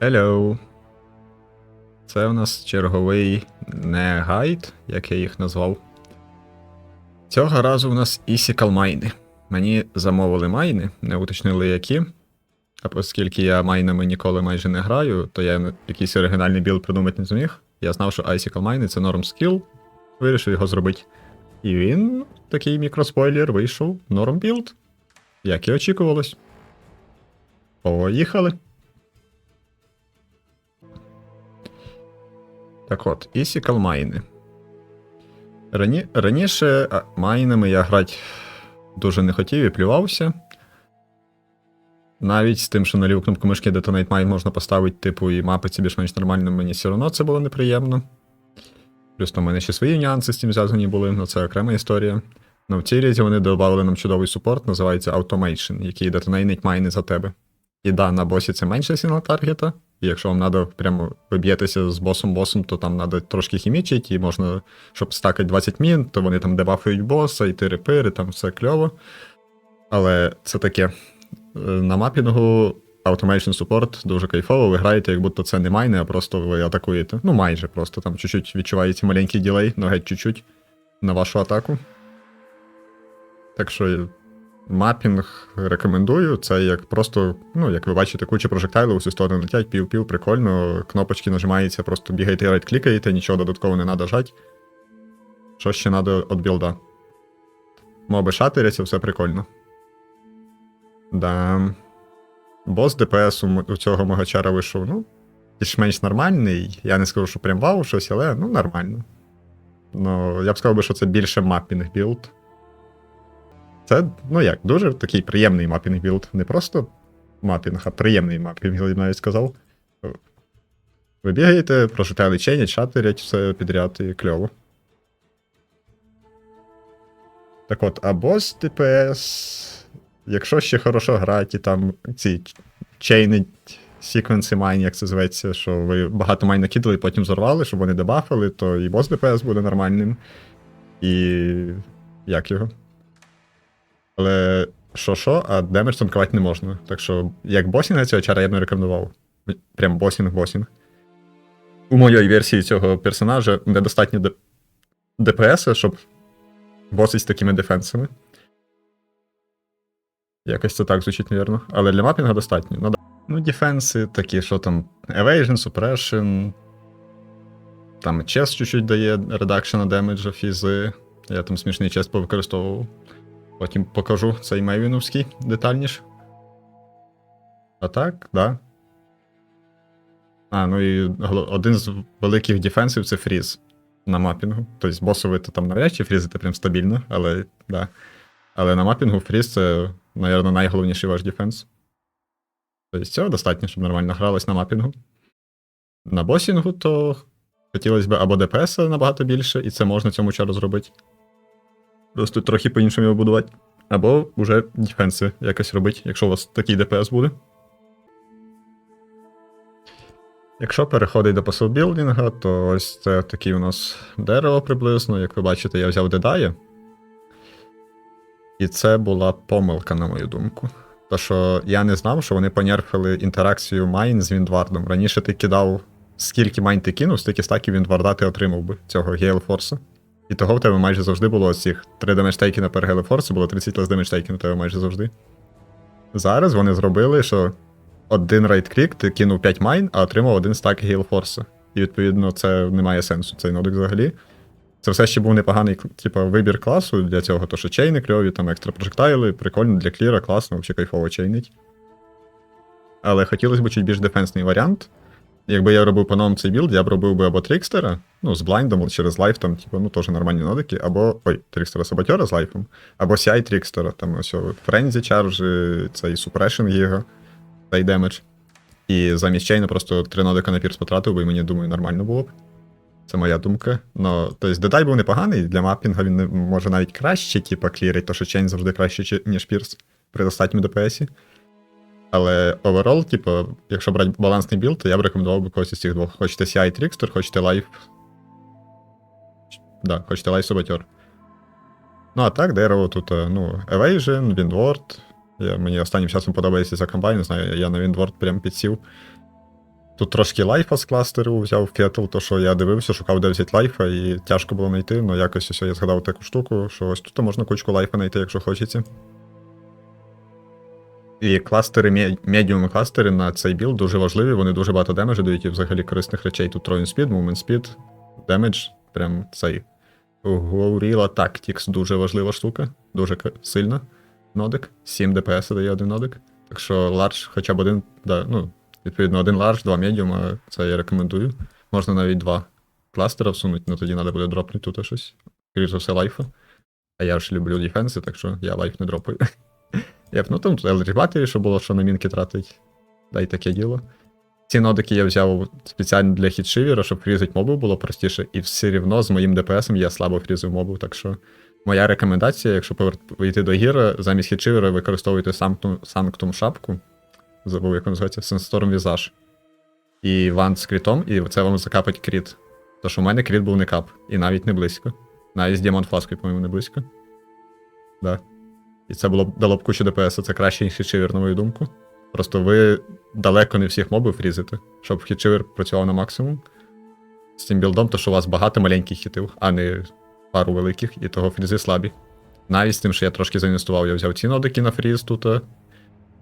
Hello. Це у нас черговий не гайд, як я їх назвав. Цього разу у нас ісікал майни. Мені замовили майни, не уточнили які. А оскільки я майнами ніколи майже не граю, то я якийсь оригінальний білд придумати не зміг. Я знав, що Icicle майни це норм скіл, вирішив його зробити. І він, такий мікроспойлер, вийшов норм білд, як і очікувалось. Поїхали. Так от, Ісікал майни. Рані... Раніше майнами я грати дуже не хотів і плювався. Навіть з тим, що на ліву кнопку мишки Detonate Mine можна поставити, типу, і мапити більш-менш нормально, мені все одно це було неприємно. Плюс там у мене ще свої нюанси з цим зв'язані були, але це окрема історія. Ну, в цій різі вони додали нам чудовий супорт, називається Automation, який детонейнить майни за тебе. І да, на босі це менше сигнал таргета. Якщо вам треба прямо виб'єтися з босом-босом, то там треба трошки хімічити, і можна, щоб стакати 20 мін, то вони там дебафують боса, і тири-пири, там все кльово. Але це таке. Е, На мапінгу Automation Support дуже кайфово, ви граєте, як будто це не майни, а просто ви атакуєте. Ну, майже просто там чуть-чуть відчувається маленький ділей, ну геть чуть-чуть на вашу атаку. Так що Мапінг рекомендую. Це як просто, ну, як ви бачите, куча прожектайлів у сторони летять, пів-пів, прикольно. Кнопочки нажимаються, просто бігаєте і райт-клікаєте, нічого додатково не треба жати. Що ще треба від білда? Моби шатеряться, все прикольно. Да. Бос ДПС у, у цього могачара вийшов, ну, більш-менш нормальний. Я не скажу, що прям вау щось, але ну нормально. Ну, я б сказав би, що це більше маппінг білд. Це, ну як, дуже такий приємний мапінг білд. Не просто мапінг, а приємний мапінг я б навіть сказав. Ви бігаєте, прожитає лічення, чатерять все підряд і кльово. Так от, а бос ДПС, якщо ще хорошо грати, і там ці чейнить секвенси майн, як це зветься, що ви багато майн накидали потім зорвали, щоб вони дебафали, то і бос ДПС буде нормальним. І. як його? Але що що, а демедж танкувати не можна. Так що, як босінга цього чара я б не рекомендував. Прям босінг-босінг. У моїй версії цього персонажа недостатньо ДПС, щоб босить з такими дефенсами. Якось це так звучить, навірно. Але для мапінга достатньо. Ну, да. ну дефенси такі, що там. Evasion, Suppression. Там чес чуть-чуть дає редакшена демеджа, фізи. Я там смішний чест повикористовував. Потім покажу цей Мейвіновський детальніше. А так, да. А, ну і один з великих дефенсів це фріз на мапінгу. Тобто босовий то там навряд чи фрізити прям стабільно, але да. Але на мапінгу фріз це, мабуть, найголовніший ваш дефенс. Тобто цього достатньо, щоб нормально гралось на мапінгу. На босінгу то хотілося б або ДПС набагато більше, і це можна цьому чару зробити. Просто трохи по-іншому його будувати. Або вже дефенси якось робити, якщо у вас такий ДПС буде. Якщо переходить до пасовбілдінга, то ось це такий у нас дерево приблизно. Як ви бачите, я взяв дедає. І це була помилка, на мою думку. То що я не знав, що вони понерфили інтеракцію майн з Віндвардом. Раніше ти кидав, скільки майн ти кинув, стільки стаків Віндварда ти отримав би цього Гейлфорса. І того в тебе майже завжди було цих 3 демештейки на per Гейлфорсу, було 30 лес демештейки на тебе майже завжди. Зараз вони зробили, що один рейд-клік, ти кинув 5 майн, а отримав один стак Гейлфорса. І відповідно це не має сенсу, цей нодик взагалі. Це все ще був непоганий типу, вибір класу для цього, то що чейни кльові, там екстра прожектайли, прикольно для кліра, класно, взагалі кайфово чейнить. Але хотілося б чуть більш дефенсний варіант. Якби я робив по-новому цей білд, я б робив би або Трікстера, ну, з блайндом через лайф, там, типу, ну, теж нормальні нодики, або. Ой, Трікстера Саботера з лайфом, або CI Трікстера, там ось Френзі чаржі, цей Suppression Гіга, цей демедж. І замість чейна просто три нодика на пірс потратив, бо і мені думаю, нормально було б. Це моя думка. Но, тобто, детай був непоганий, для мапінга він може навіть краще, типу, клірить, то що чейн завжди краще, ніж пірс при достатньому ДПС. Але оверол, типу, якщо брати балансний білд, то я б рекомендував би когось із цих двох. Хочете CI Trickster, хочете Life. Да, хочете Life Saboteur. Ну, а так, дерево тут, е, ну, Evasion, Windward. Я, мені останнім часом подобається ця комбайн, знаю, я на Windward прям підсів. Тут трошки лайфа з кластеру взяв кетл, то що я дивився, шукав де взяти лайфа, і тяжко було знайти, але якось ось я згадав таку штуку, що ось тут можна кучку лайфа знайти, якщо хочеться. І кластери, ме- медіум кластери на цей білд дуже важливі, вони дуже багато демеджу дають і взагалі корисних речей. Тут Throwing Speed, Movement Speed, демедж, прям цей. Gorilla Tactics дуже важлива штука, дуже сильна. Нодик. 7 ДПС дає один нодик. Так що лардж хоча б один, да, ну, відповідно, один лардж, два медіума, це я рекомендую. Можна навіть два кластера всунути, але тоді треба буде дропнути тут щось. Скоріше за все, лайфа. А я ж люблю дефенси, так що я лайф не дропаю. Єп, ну там батері, що було, що на мінки тратить. Да й таке діло. Ці нодики я взяв спеціально для хітшивера, щоб фрізити мобу було простіше, і все рівно з моїм ДПСом я слабо фрізив мобу, так що моя рекомендація, якщо вийти до гіра, замість хітшивера використовуйте Sanctum, Sanctum шапку, забув, як називається, Sandstorm Visage. І вант з крітом, і це вам закапить кріт. Тож у мене кріт був не кап, і навіть не близько. Навіть з Демон Фласкою, по-моєму, не близько. Да. І це було б дало б кучу ДПС, це краще, ніж хітшивер, на мою думку. Просто ви далеко не всіх мобів фрізите, щоб хітшивер працював на максимум. З цим білдом, то що у вас багато маленьких хітів, а не пару великих, і того фрізи слабі. Навіть з тим, що я трошки заінвестував, я взяв ці нодики на фріз тут, е,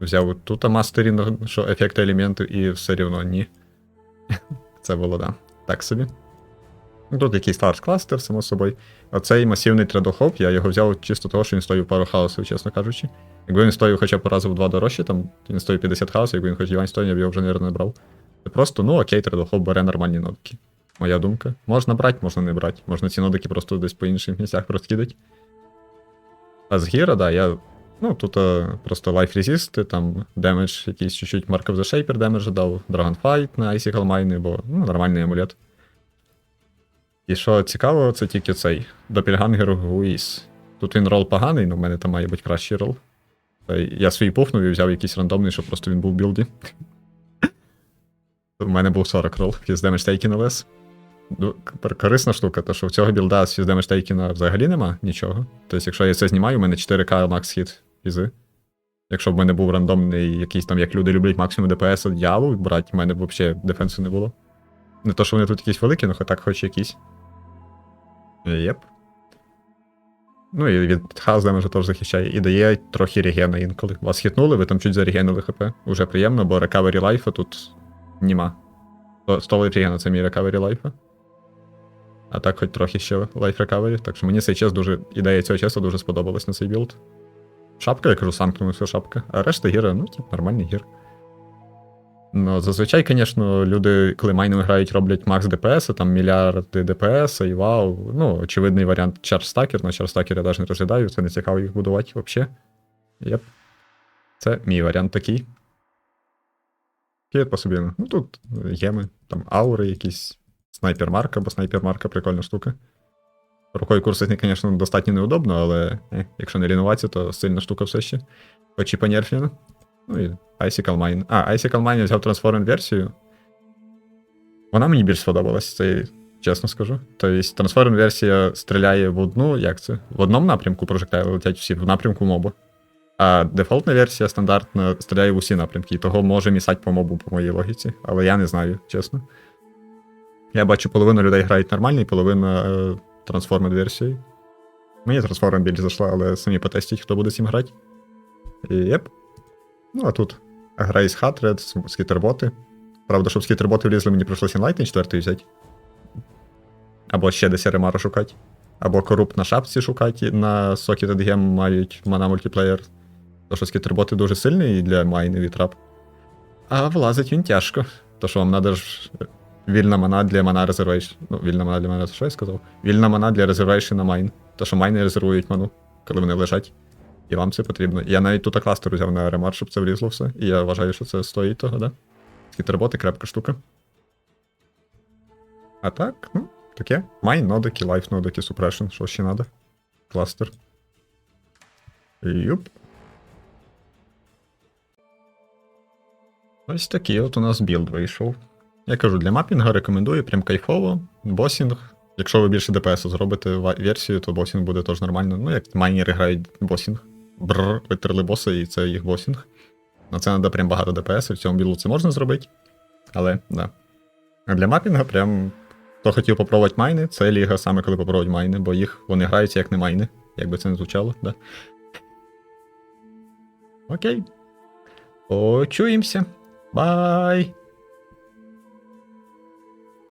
взяв тут мастері, що ефекти елементів, і все рівно ні. Це було, да. Так собі. Ну, Тут якийсь ларж кластер, само собою. Оцей масивний тредохоп, я його взяв чисто того, що він стоїв пару хаосів, чесно кажучи. Якби він стоїв хоча б разу в два дорожче, там він стоїв 50 хаосів, якби він хоч Іван стоїв, я б його вже, мабуть, не брав. Це просто, ну окей, тредохоп бере нормальні нодики. Моя думка. Можна брати, можна не брати. Можна ці нодики просто десь по інших місцях розкидати. А з гіра, да, я. Ну, тут е, просто life resist, там демедж якийсь чуть-чуть Mark of the Shaper демедж дав, Dragonfight на Icicle Mine, бо ну, нормальний амулет. І що цікаво, це тільки цей Допільгангер Гуїс. Тут він рол поганий, але в мене там має бути кращий рол. Я свій пуфнув і взяв якийсь рандомний, щоб просто він був в білді. У мене був 40 рол, фіз демедж тейкін лес. Ну, Корисна штука, то що в цього білда з фіз демедж тейкіна взагалі нема нічого. Тобто, якщо я це знімаю, у мене 4К макс хіт фізи. Якщо б в мене був рандомний якийсь там, як люди люблять максимум ДПС діалу брати, в мене б взагалі дефенсу не було. Не то, що вони тут якісь великі, але так хоч якісь. Єп. Ну і від демеджа теж захищає. І дає трохи регена інколи. Вас хитнули, ви там чуть зарегенили хп. Уже приємно, бо рекавері лайфа тут нема. То- Столий регена це мій рекавері лайфа. А так хоч трохи ще лайф рекавері. Так що мені цей чес дуже. Ідея цього чесу дуже сподобалась на цей білд. Шапка, я кажу, санктум все шапка. А решта гіра, ну, тип, нормальний гір. Ну, зазвичай, звісно, люди, коли майнинг грають, роблять макс ДПС, там мільярди ДПС, і вау. Ну, очевидний варіант чарстакер, але чарстакер я навіть не розглядаю, це не цікаво їх будувати взагалі. Єп. Це мій варіант такий. Кіт по собі. Ну тут геми, там аури якісь, снайпер-марка, бо снайпер-марка прикольна штука. Рукою курсити, звісно, достатньо неудобно, але е, якщо не лінуватися, то сильна штука все ще. Хоч і понерфлена. Ну і Icicle Mine. А, Icicle Mine я взяв Transform версію. Вона мені більш сподобалась, це чесно скажу. Тобто Transform версія стріляє в одну, як це? В одному напрямку прожектайли летять всі, в напрямку мобу. А дефолтна версія стандартна стріляє в усі напрямки, і того може місати по мобу по моїй логіці, але я не знаю, чесно. Я бачу, половина людей грають нормально, і половина е, трансформед версії. Мені трансформ більш зайшла, але самі потестіть, хто буде цим грати. І єп. Ну, а тут Грейс Хатред, скітерботи. Правда, щоб скітерботи влізли, мені прийшлося Enlighten 4 взяти. Або ще десь ремару шукати. Або корупт на шапці шукати на Socket Game мають мана мультиплеєр. То що скітерботи дуже сильний для майни від трап. А влазить він тяжко. То що вам треба ж вільна мана для мана резервейшн. Ну, вільна мана для мана, що я сказав? Вільна мана для резервейшн на майн. То що майни резервують ману, коли вони лежать. І вам це потрібно. Я навіть тут кластер взяв на ремар, щоб це влізло все. І я вважаю, що це стоїть того, да? Скітерботи, крепка штука. А так, ну, таке. Майн нодики, лайф нодики, супрешн, що ще надо. Кластер. Юп. Ось такий от у нас білд вийшов. Я кажу, для мапінга рекомендую, прям кайфово. Босінг. Якщо ви більше ДПС зробите версію, то босінг буде теж нормально. Ну, як майнери грають босінг. Бррр, витерли боса, і це їх босінг. На це треба прям багато ДПС, і в цьому білу це можна зробити. Але, да. А для мапінга прям. Хто хотів попробувати майни, це ліга саме коли попробують майни, бо їх вони граються як не майни, як би це не звучало, да. Окей. Почуємося. Бай!